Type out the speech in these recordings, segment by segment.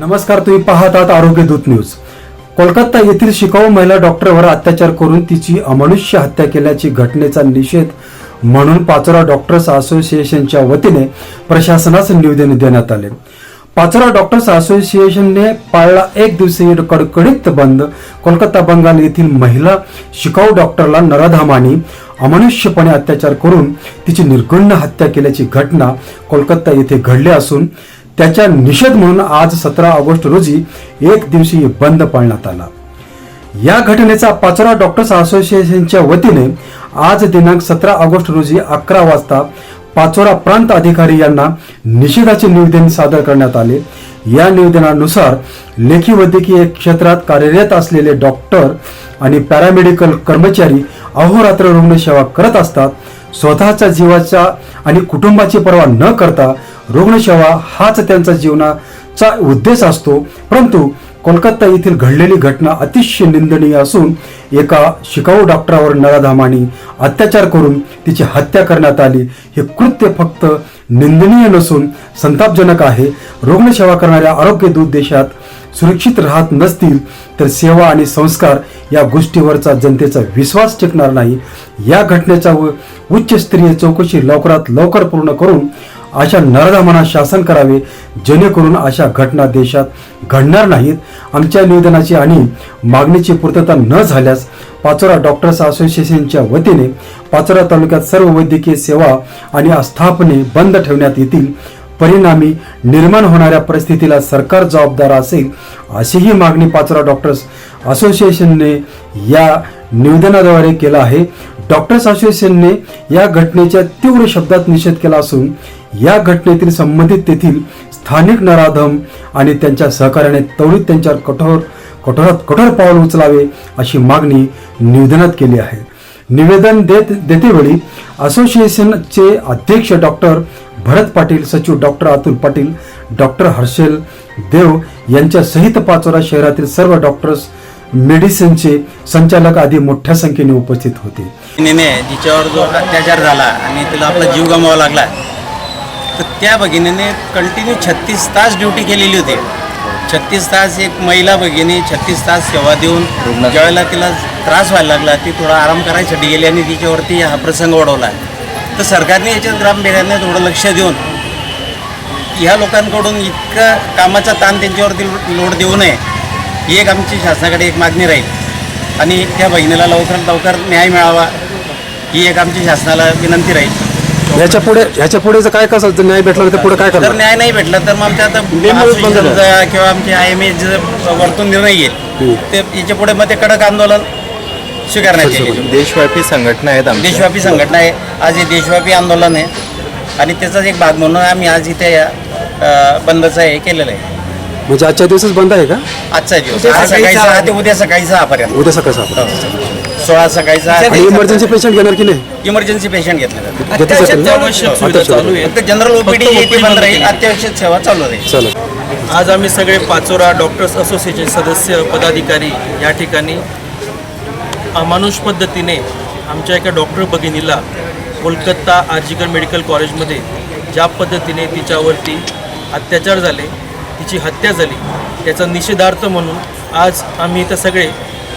नमस्कार तुम्ही पाहत आहात आरोग्य दूत न्यूज. कोलकाता येथील शिकाऊ महिला डॉक्टरवर अत्याचार करून तिची अमनुष्य हत्या केल्याची घटनेचा निषेध म्हणून पाचोरा डॉक्टर्स असोसिएशनच्या वतीने प्रशासनास निवेदन देण्यात आले. पाचोरा डॉक्टर्स असोसिएशनने पाळला एक दिवसीय कडकडीत बंद. कोलकाता बंगाल येथील महिला शिकाऊ डॉक्टरला नराधामानी अमनुष्यपणे अत्याचार करून तिची निर्गुण्य हत्या केल्याची घटना कोलकाता येथे घडली असून त्याच्या निषेध म्हणून आज सतरा ऑगस्ट रोजी एक दिवसीय बंद पाळण्यात आला. या घटनेचा पाचोरा डॉक्टर्स असोसिएशनच्या वतीने आज दिनांक सतरा ऑगस्ट रोजी अकरा वाजता पाचोरा प्रांत अधिकारी यांना निषेधाचे निवेदन सादर करण्यात आले. या निवेदनानुसार लेखी वैद्यकीय क्षेत्रात कार्यरत असलेले डॉक्टर आणि पॅरामेडिकल कर्मचारी अहोरात्र रुग्णसेवा करत असतात. स्वतःच्या जीवाचा आणि कुटुंबाची पर्वा न करता रुग्णसेवा हाच त्यांचा जीवनाचा उद्देश असतो. परंतु कोलकाता येथील घडलेली घटना अतिशय निंदनीय असून एका शिकाऊ डॉक्टरावर नळाधामाने अत्याचार करून तिची हत्या करण्यात आली. हे कृत्य फक्त निंदनीय नसून संतापजनक आहे. रुग्णसेवा करणाऱ्या आरोग्य दूत देशात सुरक्षित राहत नसतील तर सेवा आणि संस्कार या गोष्टीवरचा जनतेचा विश्वास टिकणार नाही. या घटनेचा व उच्चस्तरीय चौकशी लवकरात लवकर पूर्ण करून अशा नरधामांना शासन करावे जेणेकरून अशा घटना देशात घडणार नाहीत. आमच्या निवेदनाची आणि मागणीची पूर्तता न झाल्यास पाचोरा डॉक्टर्स असोसिएशनच्या वतीने पाचोरा तालुक्यात सर्व वैद्यकीय सेवा आणि आस्थापने बंद ठेवण्यात येतील. परिणामी निर्माण होणाऱ्या परिस्थितीला सरकार जबाबदार असेल अशीही मागणी पाचोरा डॉक्टर्स असोसिएशनने या निवेदनाद्वारे केला आहे. डॉक्टर्स असोसिएशनने या घटनेच्या तीव्र शब्दात निषेध केला असून या घटनेतील संबंधित तेथील स्थानिक नराधम आणि त्यांच्या सहकार्याने त्वरित त्यांच्यावर कठोर कठोरात कठोर पाऊल उचलावे अशी मागणी निवेदनात केली आहे. निवेदन देत देतेवेळी असोसिएशनचे अध्यक्ष डॉक्टर भरत पाटील सचिव डॉक्टर अतुल पाटील डॉक्टर हर्षल देव यांच्या सहित पाचोरा शहरातील सर्व डॉक्टर्स मेडिसिनचे संचालक आधी मोठ्या संख्येने उपस्थित होते. भगिनीने जिच्यावर जो अत्याचार झाला आणि तिला आपला जीव गमावा लागला तर त्या भगिनीने कंटिन्यू छत्तीस तास ड्युटी केलेली होती. छत्तीस तास एक महिला भगिनी छत्तीस तास सेवा देऊन ज्यावेळेला तिला त्रास व्हायला लागला ती थोडा आराम करायसाठी गेली आणि तिच्यावरती हा प्रसंग ओढवला. तर सरकारने याच्यात ग्रामपंचायतने थोडं लक्ष देऊन ह्या लोकांकडून इतकं कामाचा ताण त्यांच्यावरती लोड देऊ नये. ही एक आमची शासनाकडे एक मागणी राहील. आणि त्या बहिणीला लवकरात लवकर न्याय मिळावा ही एक आमची शासनाला विनंती राहील. याच्यापुढे याच्यापुढे जर काय कसं जर नाही भेटलं तर पुढे काय जर करणार न्याय नाही भेटला तर मग आमच्या आता बिनविरोध बंद असोसिएशनचा किंवा आमचे आय एम वरतून निर्णय येईल ते याच्यापुढे मग ते कडक आंदोलन स्वीकारण्यात येईल. देशव्यापी संघटना आहेत आमच्या. देशव्यापी संघटना आहे. आज हे देशव्यापी आंदोलन आहे. आणि त्याचाच एक भाग म्हणून आम्ही आज इथे या अ, बंदचं हे केलेलं आहे. म्हणजे आजच्या दिवसच बंद आहे का? आजचा दिवस. आज सकाळी सहा ते उद्या सकाळी सहा पर्यंत उद्या सकाळ सहा सोळा सकाळी सहा आणि इमर्जन्सी पेशंट घेणार की नाही? इमर्जन्सी पेशंट घेतले जातात घेतली जातील ना? अत्यावश्यक सुविधा अत्यावश्यक. चालू आहे. फक्त जनरल ओपीडी बंद राहील. अत्यावश्यक सेवा चालू राहील. चला आज आम्ही सगळे पाचोरा डॉक्टर्स असोसिएशन सदस्य पदाधिकारी या ठिकाणी अमानुष पद्धतीने आमच्या एका डॉक्टर भगिनीला कोलकाता आर्जिकल मेडिकल कॉलेजमध्ये ज्या पद्धतीने तिच्यावरती अत्याचार झाले तिची हत्या झाली. त्याचा निषेधार्थ म्हणून आज आम्ही इथं सगळे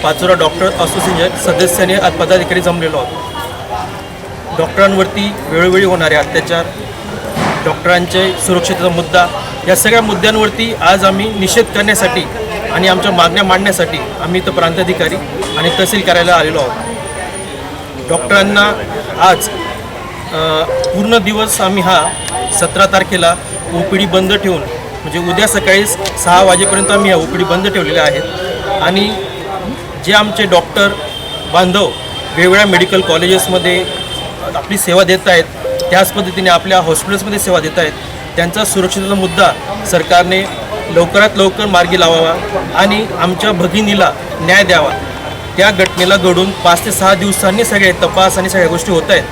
पाचोरा डॉक्टर असोसिएशन सदस्याने आज पदाधिकारी जमलेलो आहोत. डॉक्टरांवरती वेळोवेळी होणारे अत्याचार डॉक्टरांचे सुरक्षेचा मुद्दा या सगळ्या मुद्द्यांवरती आज आम्ही निषेध करण्यासाठी आणि आमच्या मागण्या मांडण्यासाठी आम्ही इथं प्रांताधिकारी आणि तहसील कार्यालयाला आलेलो आहोत. डॉक्टरांना आज पूर्ण दिवस आम्ही हा सतरा तारखेला ओ पी डी बंद ठेवून म्हणजे उद्या सकाळी सहा वाजेपर्यंत आम्ही ह्या ओ पी डी बंद ठेवलेल्या आहेत. आणि जे आमचे डॉक्टर बांधव वेगवेगळ्या मेडिकल कॉलेजेसमध्ये आपली सेवा देत आहेत त्याच पद्धतीने आपल्या हॉस्पिटल्समध्ये सेवा देत आहेत त्यांचा सुरक्षितेचा मुद्दा सरकारने लवकरात लवकर मार्गी लावावा आणि आमच्या भगिनीला न्याय द्यावा. त्या घटनेला घडून पाच ते सहा दिवसांनी सगळे तपास आणि सगळ्या गोष्टी होत आहेत.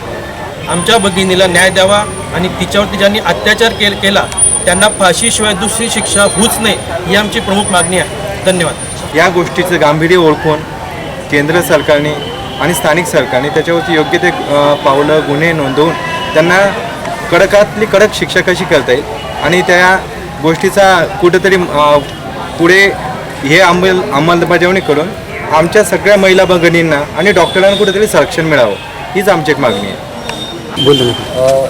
आमच्या भगिनीला न्याय द्यावा आणि तिच्यावरती ज्यांनी अत्याचार केला त्यांना फाशीशिवाय दुसरी शिक्षा होऊच नये ही आमची प्रमुख मागणी आहे. धन्यवाद. या गोष्टीचं गांभीर्य ओळखून केंद्र सरकारने आणि स्थानिक सरकारने त्याच्यावरती योग्य ते पावलं गुन्हे नोंदवून त्यांना कडकातली कडक शिक्षा कशी करता येईल आणि त्या गोष्टीचा कुठंतरी पुढे हे अंमल अंमलबजावणी करून आमच्या सगळ्या महिला भगिनींना आणि डॉक्टरांना कुठेतरी संरक्षण मिळावं हीच आमची एक मागणी आहे.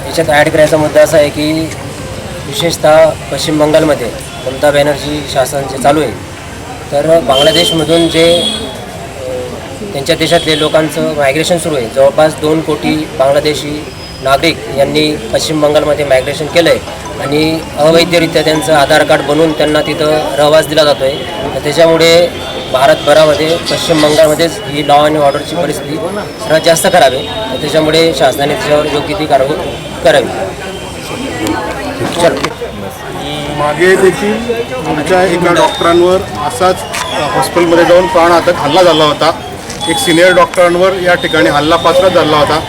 याच्यात ॲड करायचा मुद्दा असा आहे की विशेषतः पश्चिम बंगालमध्ये ममता बॅनर्जी शासन जे चालू आहे तर बांगलादेशमधून जे त्यांच्या देशातले लोकांचं मायग्रेशन सुरू आहे जवळपास दोन कोटी बांगलादेशी नागरिक यांनी पश्चिम बंगालमध्ये मायग्रेशन केलं आहे आणि अवैधरित्या त्यांचं आधार कार्ड बनवून त्यांना तिथं रहवास दिला जातो आहे तर त्याच्यामुळे भारतभरामध्ये पश्चिम बंगालमध्येच ही लॉ आणि ऑर्डरची परिस्थिती सर्वात जास्त खराब आहे. त्याच्यामुळे शासनाने त्याच्यावर योग्य ती कारवाई करावी. मागे देखील आमच्या एका डॉक्टरांवर असाच हॉस्पिटलमध्ये जाऊन प्राणघातक हल्ला झाला होता. एक सिनियर डॉक्टरांवर या ठिकाणी हल्ला पात्र झाला होता.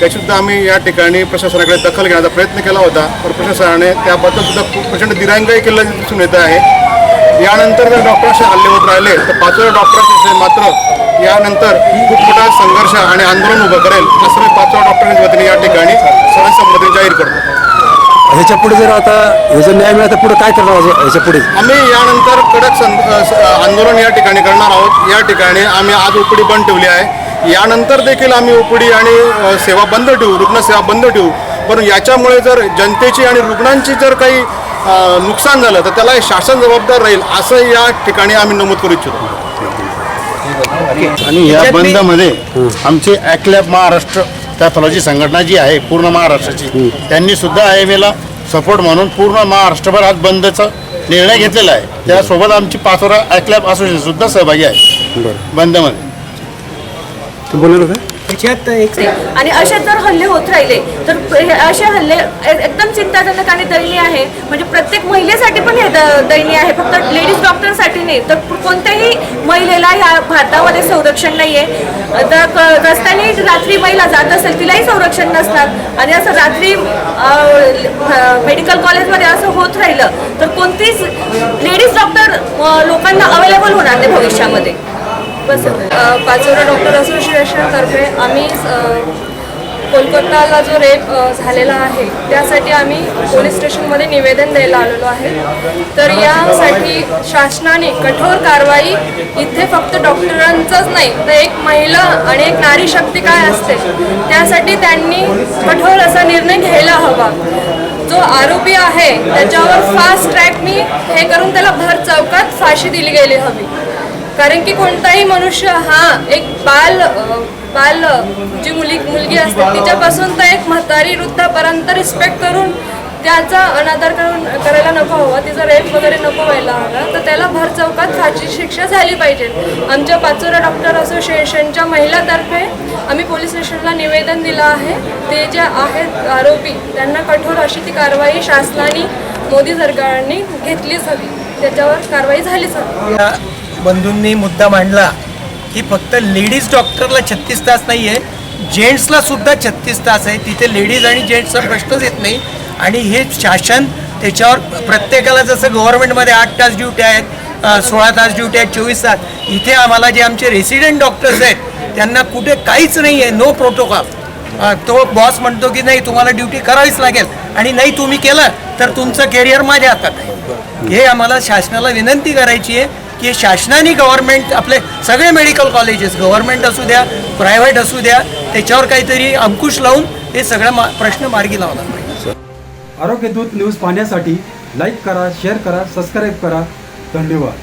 त्यासुद्धा आम्ही या ठिकाणी प्रशासनाकडे दखल घेण्याचा प्रयत्न केला होता. पण प्रशासनाने त्याबद्दल सुद्धा खूप प्रचंड दिरांगही केलं दिसून येत आहे. यानंतर जर डॉक्टरांशी हल्ले होत राहिले तर पाचव्या डॉक्टरांशी मात्र यानंतर खूप मोठा संघर्ष आणि आंदोलन उभं करेल असं मी पाचव्या डॉक्टरांच्या वतीने या ठिकाणी सर्व संमती जाहीर करतो. ह्याच्या पुढे जर आता हे जर न्याय मिळाला तर पुढे काय करणार ह्याच्या पुढे? आम्ही यानंतर कडक आंदोलन या ठिकाणी करणार आहोत. या ठिकाणी आम्ही आज उपडी बंद ठेवली आहे. यानंतर देखील आम्ही उपडी आणि सेवा बंद ठेवू रुग्णसेवा बंद ठेवू. पण याच्यामुळे जर जनतेची आणि रुग्णांची जर काही नुकसान झालं तर त्याला हे शासन जबाबदार राहील असं या ठिकाणी आम्ही नमूद करू इच्छितो. आणि या बंदमध्ये आमची ॲक्लॅब महाराष्ट्र पॅथॉलॉजी संघटना जी आहे पूर्ण महाराष्ट्राची त्यांनी सुद्धा आय एम एला सपोर्ट म्हणून पूर्ण महाराष्ट्रभर आज बंदचा निर्णय घेतलेला आहे. त्यासोबत आमची पाचोरा ॲक्लॅब असोसिएशन सुद्धा सहभागी आहे. बंदमध्ये. तू बोलणार होता? आणि असे जर हल्ले होत राहिले तर असे हल्ले एकदम चिंताजनक आणि दयनीय आहे. म्हणजे प्रत्येक महिलेसाठी पण हे द- दयनीय आहे. फक्त लेडीज डॉक्टरसाठी नाही तर कोणत्याही महिलेला ह्या भारतामध्ये संरक्षण नाही आहे तर रस्त्याने रात्री महिला जात असेल तिलाही संरक्षण नसणार. आणि असं रात्री मेडिकल कॉलेजमध्ये असं होत राहिलं तर कोणतीच लेडीज डॉक्टर लोकांना अवेलेबल होणार नाही भविष्यामध्ये. बस पाचोरा डॉक्टर असोसिएशनतर्फे आम्ही कोलकाताला जो रेप झालेला आहे त्यासाठी आम्ही पोलीस स्टेशनमध्ये निवेदन द्यायला आलेलो आहे. तर यासाठी शासनाने कठोर कारवाई इथे फक्त डॉक्टरांचंच नाही तर एक महिला आणि एक नारी शक्ती काय असते त्यासाठी त्यांनी कठोर असा निर्णय घ्यायला हवा. जो आरोपी आहे त्याच्यावर फास्ट ट्रॅकनी हे करून त्याला भर चौकात फाशी दिली गेली हवी. कारण की कोणताही मनुष्य हा एक बाल बाल जी मुली मुलगी असते तिच्यापासून तर एक म्हातारी वृद्धापर्यंत रिस्पेक्ट करून त्याचा अनादर करून करायला नको हवा. तिचा रेप वगैरे नको व्हायला हवा. तर त्याला भर चौकात फाशी शिक्षा झाली पाहिजे. आमच्या पाचोरा डॉक्टर असोसिएशनच्या महिलातर्फे आम्ही पोलीस स्टेशनला निवेदन दिलं आहे. ते जे आहेत आरोपी त्यांना कठोर अशी ती कारवाई शासनाने मोदी सरकारने घेतलीच हवी. त्याच्यावर कारवाई झालीच हवी. बंधूंनी मुद्दा मांडला की फक्त लेडीज डॉक्टरला छत्तीस तास नाही आहे जेंट्सला सुद्धा छत्तीस तास आहे. तिथे लेडीज आणि जेंट्सचा प्रश्नच येत नाही. आणि हे शासन त्याच्यावर प्रत्येकाला जसं गव्हर्नमेंटमध्ये आठ तास ड्युटी आहेत सोळा तास ड्युटी आहेत चोवीस तास इथे आम्हाला जे आमचे रेसिडेंट डॉक्टर्स आहेत त्यांना कुठे काहीच नाही आहे नो प्रोटोकॉल तो बॉस म्हणतो की नाही तुम्हाला ड्युटी करावीच लागेल. आणि नाही तुम्ही केलं तर तुमचं कॅरियर माझ्या हातात आहे. हे आम्हाला शासनाला विनंती करायची आहे. की शासनाने गव्हर्मेंट आपले सगळे मेडिकल कॉलेजेस गव्हर्मेंट असू द्या प्रायव्हेट असू द्या त्याच्यावर काहीतरी अंकुश लावून हे सगळा मा प्रश्न मार्गी लावला. पाहिजे आरोग्य दूत न्यूज पाहण्यासाठी लाईक करा शेअर करा सबस्क्राईब करा. धन्यवाद.